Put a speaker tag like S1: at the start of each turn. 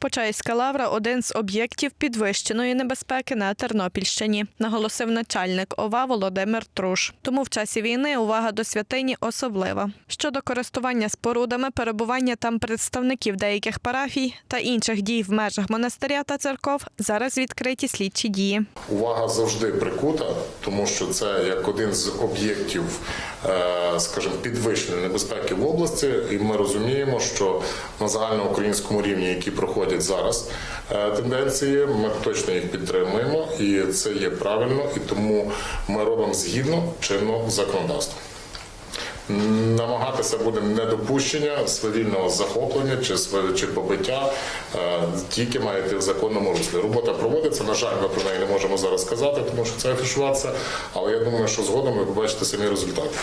S1: Почаївська лавра один з об'єктів підвищеної небезпеки на Тернопільщині, наголосив начальник ОВА Володимир Труш. Тому в часі війни увага до святині особлива. Щодо користування спорудами, перебування там представників деяких парафій та інших дій в межах монастиря та церков зараз відкриті слідчі дії.
S2: Увага завжди прикута, тому що це як один з об'єктів, е, скажімо, підвищеної небезпеки в області, і ми розуміємо, що на загальноукраїнському рівні, які проходять зараз е, тенденції, ми точно їх підтримуємо, і це є правильно, і тому ми робимо згідно чинного законодавства. Намагатися буде недопущення свавільного захоплення чи чи побиття е, тільки має йти в законному руслі. Робота проводиться. На жаль, ми про неї не можемо зараз сказати, тому що це афішуватися. Але я думаю, що згодом ви побачите самі результати.